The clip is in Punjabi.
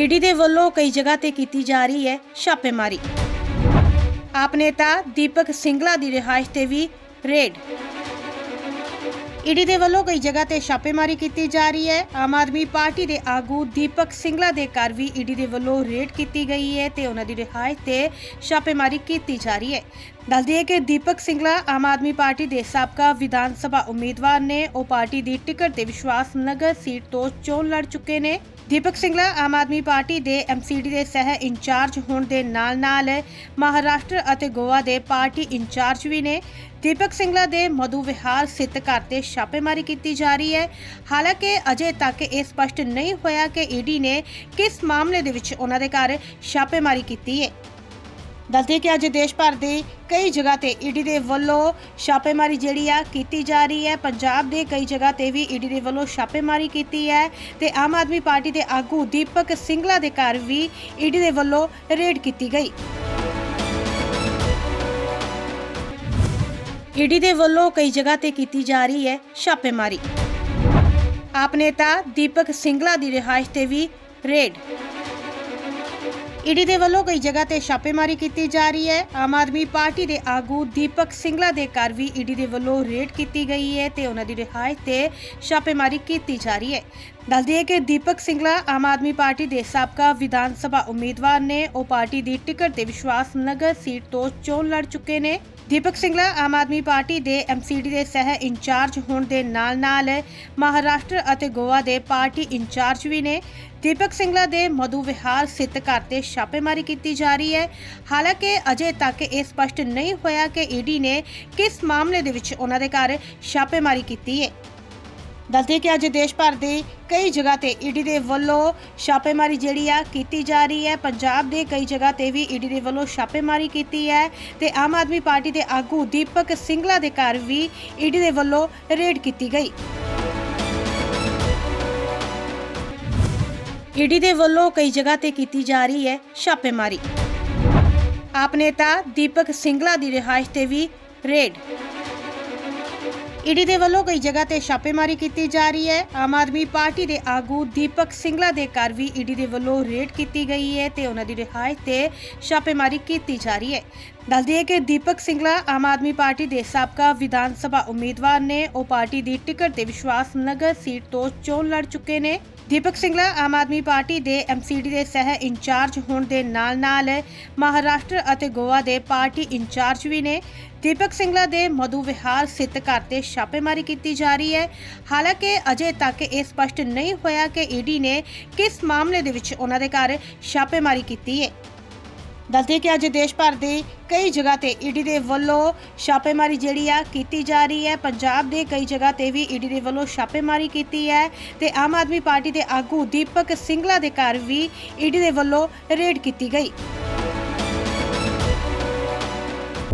ਈਡੀ ਦੇ ਵੱਲੋਂ ਕਈ ਜਗ੍ਹਾ ਤੇ ਕੀਤੀ ਜਾ ਰਹੀ ਹੈ ਛਾਪੇਮਾਰੀ। ਆਪ ਨੇਤਾ ਦੀਪਕ ਸਿੰਗਲਾ ਦੀ ਰਿਹਾਇਸ਼ ਤੇ ਵੀ ਰੇਡ। ਈਡੀ ਦੇ ਵੱਲੋਂ ਕਈ ਜਗ੍ਹਾ ਤੇ ਛਾਪੇਮਾਰੀ ਕੀਤੀ ਜਾ ਰਹੀ ਹੈ। ਆਮ ਆਦਮੀ ਪਾਰਟੀ ਦੇ ਆਗੂ ਦੀਪਕ ਸਿੰਗਲਾ ਦੇ ਘਰ ਵੀ ਈਡੀ ਦੇ ਵੱਲੋਂ ਰੇਡ ਕੀਤੀ ਗਈ ਹੈ ਤੇ ਉਹਨਾਂ ਦੀ ਰਿਹਾਇਸ਼ ਤੇ ਛਾਪੇਮਾਰੀ ਕੀਤੀ ਜਾ ਰਹੀ ਹੈ। ਦੱਸਦੀ ਹੈ ਕਿ ਦੀਪਕ ਸਿੰਗਲਾ ਆਮ ਆਦਮੀ ਪਾਰਟੀ ਦੇ ਸਾਬਕਾ ਵਿਧਾਨ ਸਭਾ ਉਮੀਦਵਾਰ ਨੇ ਉਹ ਪਾਰਟੀ ਦੀ ਟਿਕਟ ਤੇ ਵਿਸ਼ਵਾਸ ਨਗਰ ਸੀਟ ਤੋਂ ਚੋਣ ਲੜ ਚੁੱਕੇ ਨੇ। ਦੀਪਕ ਸਿੰਗਲਾ ਆਮ ਆਦਮੀ ਪਾਰਟੀ ਦੇ ਐਮਸੀਡੀ ਦੇ ਸਹਿ ਇੰਚਾਰਜ ਹੋਣ ਦੇ ਨਾਲ-ਨਾਲ ਮਹਾਰਾਸ਼ਟਰ ਅਤੇ ਗੋਆ ਦੇ ਪਾਰਟੀ ਇੰਚਾਰਜ ਵੀ ਨੇ। ਦੀਪਕ ਸਿੰਗਲਾ ਦੇ ਮਧੂ ਵਿਹਾਰ ਸਥਿਤ ਘਰ ਤੇ ਛਾਪੇਮਾਰੀ ਕੀਤੀ ਜਾ ਰਹੀ ਹੈ। ਹਾਲਾਂਕਿ ਅਜੇ ਤੱਕ ਇਹ ਸਪਸ਼ਟ ਨਹੀਂ ਹੋਇਆ ਕਿ ਈਡੀ ਨੇ ਕਿਸ ਮਾਮਲੇ ਦੇ ਵਿੱਚ ਉਹਨਾਂ ਦੇ ਘਰ ਛਾਪੇਮਾਰੀ ਕੀਤੀ ਹੈ। ਦੱਸਦੇ ਕਿ ਅੱਜ ਦੇਸ਼ ਭਰ ਦੇ ਕਈ ਜਗ੍ਹਾ ਤੇ ਈਡੀ ਦੇ ਵੱਲੋਂ ਛਾਪੇਮਾਰੀ ਜਿਹੜੀ ਆ ਕੀਤੀ ਜਾ ਰਹੀ ਹੈ। ਪੰਜਾਬ ਦੇ ਕਈ ਜਗ੍ਹਾ ਤੇ ਵੀ ਈਡੀ ਦੇ ਵੱਲੋਂ ਛਾਪੇਮਾਰੀ ਕੀਤੀ ਹੈ ਤੇ ਆਮ ਆਦਮੀ ਪਾਰਟੀ ਦੇ ਆਗੂ ਦੀਪਕ ਸਿੰਗਲਾ ਦੇ ਘਰ ਵੀ ਈਡੀ ਦੇ ਵੱਲੋਂ ਰੇਡ ਕੀਤੀ ਗਈ। ਈਡੀ ਦੇ ਵੱਲੋਂ ਕਈ ਜਗ੍ਹਾ ਤੇ ਕੀਤੀ ਜਾ ਰਹੀ ਹੈ ਛਾਪੇਮਾਰੀ। ਆਪ ਨੇਤਾ ਦੀਪਕ ਸਿੰਗਲਾ ਦੀ ਰਿਹਾਇਸ਼ ਤੇ ਵੀ ਰੇਡ। ਈਡੀ ਦੇ ਵੱਲੋਂ ਕਈ ਜਗ੍ਹਾ ਤੇ ਛਾਪੇਮਾਰੀ ਕੀਤੀ ਜਾ ਰਹੀ ਹੈ। ਆਮ ਆਦਮੀ ਪਾਰਟੀ ਦੇ ਆਗੂ ਦੀਪਕ ਸਿੰਗਲਾ ਦੇ ਘਰ ਵੀ ਈਡੀ ਦੇ ਵੱਲੋਂ ਰੇਡ ਕੀਤੀ ਗਈ ਹੈ ਤੇ ਉਹਨਾਂ ਦੀ ਰਿਹਾਇਸ਼ ਤੇ ਛਾਪੇਮਾਰੀ ਕੀਤੀ ਜਾ ਰਹੀ ਹੈ। ਦੱਸਦੀ ਹੈ ਕਿ ਦੀਪਕ ਸਿੰਗਲਾ ਆਮ ਆਦਮੀ ਪਾਰਟੀ ਦੇ ਸਾਬਕਾ ਵਿਧਾਨ ਸਭਾ ਉਮੀਦਵਾਰ ਨੇ। ਉਹ ਪਾਰਟੀ ਦੀ ਟਿਕਟ ਤੇ ਵਿਸ਼ਵਾਸ ਨਗਰ ਸੀਟ ਤੋਂ ਚੋਣ ਲੜ ਚੁੱਕੇ ਨੇ। ਦੀਪਕ ਸਿੰਗਲਾ ਆਮ ਆਦਮੀ ਪਾਰਟੀ ਦੇ ਐਮਸੀਡੀ ਦੇ ਸਹਿ ਇੰਚਾਰਜ ਹੋਣ ਦੇ ਨਾਲ-ਨਾਲ ਮਹਾਰਾਸ਼ਟਰ ਅਤੇ ਗੋਆ ਦੇ ਪਾਰਟੀ ਇੰਚਾਰਜ ਵੀ ਨੇ। ਦੀਪਕ ਸਿੰਗਲਾ ਦੇ ਮਧੂ ਵਿਹਾਰ ਸਥਿਤ ਘਰ ਤੇ ਛਾਪੇਮਾਰੀ ਕੀਤੀ ਜਾ ਰਹੀ ਹੈ। ਹਾਲਾਂਕਿ ਅਜੇ ਤੱਕ ਇਹ ਸਪਸ਼ਟ ਨਹੀਂ ਹੋਇਆ ਕਿ ਈਡੀ ਨੇ ਕਿਸ ਮਾਮਲੇ ਦੇ ਵਿੱਚ ਉਹਨਾਂ ਦੇ ਘਰ ਛਾਪੇਮਾਰੀ ਕੀਤੀ ਹੈ। ਦੱਸਦੇ ਕਿ ਅੱਜ ਦੇਸ਼ ਭਰ ਦੇ ਕਈ ਜਗ੍ਹਾ ਤੇ ਈਡੀ ਦੇ ਵੱਲੋਂ ਛਾਪੇਮਾਰੀ ਜਿਹੜੀ ਆ ਕੀਤੀ ਜਾ ਰਹੀ ਹੈ। ਪੰਜਾਬ ਦੇ ਕਈ ਜਗ੍ਹਾ ਤੇ ਵੀ ਈਡੀ ਦੇ ਵੱਲੋਂ ਛਾਪੇਮਾਰੀ ਕੀਤੀ ਹੈ ਤੇ ਆਮ ਆਦਮੀ ਪਾਰਟੀ ਦੇ ਆਗੂ ਦੀਪਕ ਸਿੰਗਲਾ ਦੇ ਘਰ ਵੀ ਈਡੀ ਦੇ ਵੱਲੋਂ ਰੇਡ ਕੀਤੀ ਗਈ। ਈਡੀ ਦੇ ਵੱਲੋਂ ਕਈ ਜਗ੍ਹਾ ਤੇ ਕੀਤੀ ਜਾ ਰਹੀ ਹੈ ਛਾਪੇਮਾਰੀ। ਆਪ ਨੇਤਾ ਦੀਪਕ ਸਿੰਗਲਾ ਦੀ ਰਿਹਾਇਸ਼ ਤੇ ਵੀ ਰੇਡ। ਈਡੀ ਦੇ ਵੱਲੋਂ ਕਈ ਜਗ੍ਹਾ ਤੇ ਛਾਪੇਮਾਰੀ ਕੀਤੀ ਜਾ ਰਹੀ ਹੈ। ਆਮ ਆਦਮੀ ਪਾਰਟੀ ਦੇ ਆਗੂ ਦੀਪਕ ਸਿੰਗਲਾ ਦੇ ਘਰ ਵੀ ਈਡੀ ਦੇ ਵੱਲੋਂ ਰੇਡ ਕੀਤੀ ਗਈ ਹੈ ਤੇ ਉਹਨਾਂ ਦੀ ਰਿਹਾਇਸ਼ ਤੇ ਛਾਪੇਮਾਰੀ ਕੀਤੀ ਜਾ ਰਹੀ ਹੈ। ਦੱਸਦੀ ਹੈ ਕਿ ਦੀਪਕ ਸਿੰਗਲਾ ਆਮ ਆਦਮੀ ਪਾਰਟੀ ਦੇ ਸਾਬਕਾ ਵਿਧਾਨ ਸਭਾ ਉਮੀਦਵਾਰ ਨੇ। ਉਹ ਪਾਰਟੀ ਦੀ ਟਿਕਟ ਤੇ ਵਿਸ਼ਵਾਸ ਨਗਰ ਸੀਟ ਤੋਂ ਚੋਣ ਲੜ ਚੁੱਕੇ ਨੇ। ਦੀਪਕ ਸਿੰਗਲਾ ਆਮ ਆਦਮੀ ਪਾਰਟੀ ਦੇ ਐਮਸੀਡੀ ਦੇ ਸਹਿ ਇੰਚਾਰਜ ਹੋਣ ਦੇ ਨਾਲ-ਨਾਲ ਮਹਾਰਾਸ਼ਟਰ ਅਤੇ ਗੋਆ ਦੇ ਪਾਰਟੀ ਇੰਚਾਰਜ ਵੀ ਨੇ। ਦੀਪਕ ਸਿੰਗਲਾ ਦੇ ਮਧੂ ਵਿਹਾਰ ਸਥਿਤ ਘਰ ਤੇ ਛਾਪੇਮਾਰੀ ਕੀਤੀ ਜਾ ਰਹੀ ਹੈ। ਹਾਲਾਂਕਿ ਅਜੇ ਤੱਕ ਇਹ ਸਪਸ਼ਟ ਨਹੀਂ ਹੋਇਆ ਕਿ ਈਡੀ ਨੇ ਕਿਸ ਮਾਮਲੇ ਦੇ ਵਿੱਚ ਉਹਨਾਂ ਦੇ ਘਰ ਛਾਪੇਮਾਰੀ ਕੀਤੀ ਹੈ। ਦੱਸਦੇ ਕਿ ਅੱਜ ਦੇਸ਼ ਭਰ ਦੇ ਕਈ ਜਗ੍ਹਾ ਤੇ ਈਡੀ ਦੇ ਵੱਲੋਂ ਛਾਪੇਮਾਰੀ ਜਿਹੜੀ ਆ ਕੀਤੀ ਜਾ ਰਹੀ ਹੈ। ਪੰਜਾਬ ਦੇ ਕਈ ਜਗ੍ਹਾ ਤੇ ਵੀ ਈਡੀ ਦੇ ਵੱਲੋਂ ਛਾਪੇਮਾਰੀ ਕੀਤੀ ਹੈ ਤੇ ਆਮ ਆਦਮੀ ਪਾਰਟੀ ਦੇ ਆਗੂ ਦੀਪਕ ਸਿੰਗਲਾ ਦੇ ਘਰ ਵੀ ਈਡੀ ਦੇ ਵੱਲੋਂ ਰੇਡ ਕੀਤੀ ਗਈ।